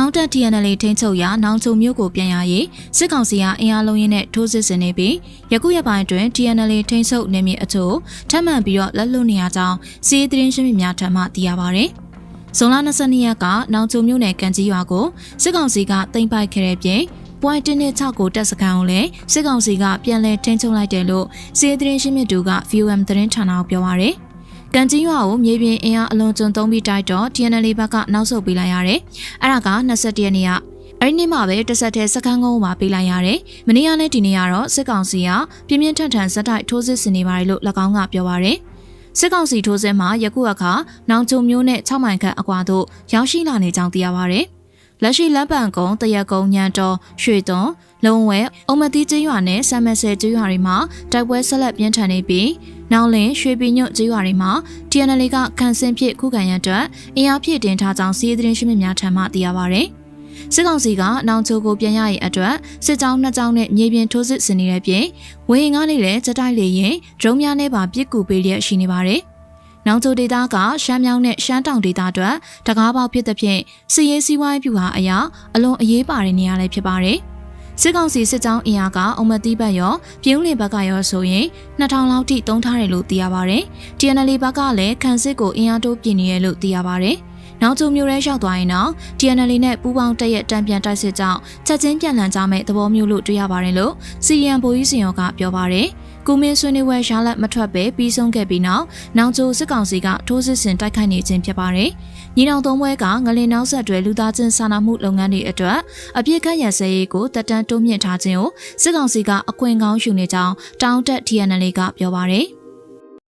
င်းတက် TNL ထိန်းချုပ်ရာနောင်ချုံမြို့ကိုပြန်ရရေးစစ်ကောင်စီကအင်အားလုံးရင်းနဲ့ထိုးစစ်ဆင်နေပြီးယခုရက်ပိုင်းတွင် TNL ထိန်းချုပ်နေမည်အချို့ထပ်မံပြီးတော့လက်လွတ်နေရကြောင်းစီးရီးသတင်းရှင်းပြများထံမှသိရပါဗျ။ဇွန်လ22ရက်ကနောင်ချုံမြို့နယ်ကံကြီးရွာကိုစစ်ကောင်စီကတင်ပိုက်ခဲ့တဲ့ပြင်ပွိုင်းတင်းနဲ့6ကိုတက်စကန်ကိုလည်းစစ်ကောင်စီကပြန်လည်ထိန်းချုပ်လိုက်တယ်လို့စီးရီးသတင်းရှင်းပြသူက VOM သတင်းဌာနကိုပြောပါရယ်။ ကန်ကြီးရွာကိုမြေပြင်အင်အားအလွန်ကျွံသုံးပြီးတိုက်တော့ TNL ဘက်ကနောက်ဆုတ်ပေးလိုက်ရတယ်။အဲ့ဒါက21ရက်နေ့ကအဲ့ဒီနေ့မှပဲတစ်ဆက်တည်းစကန်းကုန်းမှာပေးလိုက်ရတယ်။မနေ့ကလည်းဒီနေ့ကတော့စစ်ကောင်စီကပြင်းပြင်းထန်ထန်ဇက်တိုက်ထိုးစစ်ဆင်နေပါတယ်လို့၎င်းကပြောပါရယ်။စစ်ကောင်စီထိုးစစ်မှာယခုအခါနောင်ချုံမျိုးနဲ့6မိုင်ခန့်အကွာသို့ရောက်ရှိလာနေကြောင်းသိရပါရယ်။လက်ရှိလက်ပံကုန်းတရက်ကုန်းညံတော်ရွှေသွန် လုံဝဲအုံမတိကျရွာနဲ့ဆမ်မဆယ်ကျရွာတွေမှာတိုက်ပွဲဆက်လက်ပြင်းထန်နေပြီးနောက်လင်ရွှေပင်ညွတ်ကျရွာတွေမှာ TNL ကခန့်စင်ဖြစ်ခုခံရန်အတွက်အင်အားဖြည့်တင်ထားကြောင်းစီးရီးသတင်းရှင်းပြများထံမှသိရပါဗျ။စစ်ကောင်စီကနောင်ချိုကိုပြန်ရရင်အတွက်စစ်ကြောင်းနှစ်ကြောင်းနဲ့မြေပြင်ထိုးစစ်ဆင်နေတဲ့ပြင်ဝေဟင်ကနေလည်းစတိုက်လေရင်ဒရုန်းများနဲ့ပါပစ်ကူပေးလျက်ရှိနေပါတယ်။နောင်ချိုဒေတာကရှမ်းမြောင်းနဲ့ရှမ်းတောင်ဒေတာအတွက်တကားပေါက်ဖြစ်တဲ့ဖြင့်စီရေးစီးပွားရေးပြူဟာအရာအလွန်အရေးပါတဲ့နေရာလေးဖြစ်ပါတယ်။ စစ်ကောင်စီစစ်ကြောင်းအင်အားကအုံမတိဘက်ရောပြည်ဦးလင်ဘက်ကရောဆိုရင်2000လောက်ထိတုံးထားတယ်လို့သိရပါတယ်။ TNL ဘက်ကလည်းခန့်စစ်ကိုအင်အားတိုးပြင်နေရလို့သိရပါတယ်။နောက်ကျမျိုးရဲရောက်သွားရင်တော့ TNL နဲ့ပူးပေါင်းတက်ရဲ့တံပြန်တိုက်စစ်ကြောင်းချက်ချင်းပြန်လည်ကြမဲ့သဘောမျိုးလို့တွေ့ရပါတယ်လို့ CRN ဗိုလ်ကြီးစင်ရောကပြောပါတယ်။ ကုမင်းဆွေးနွေးပွဲရလက်မထွက်ပဲပြီးဆုံးခဲ့ပြီးနောက်နောက်ကျစစ်ကောင်စီကထိုးစစ်ဆင်တိုက်ခိုက်နေခြင်းဖြစ်ပါတယ်။ညီနောင်သုံးဘွဲကငလင်နောက်ဆက်တွဲလူသားချင်းစာနာမှုလုပ်ငန်းတွေအတွက်အပြစ်ခတ်ရန်စဲရေးကိုတက်တန်းတိုးမြင့်ထားခြင်းကိုစစ်ကောင်စီကအခွင့်ကောင်းယူနေကြောင်းတောင်းတက် TNL ကပြောပါတယ်။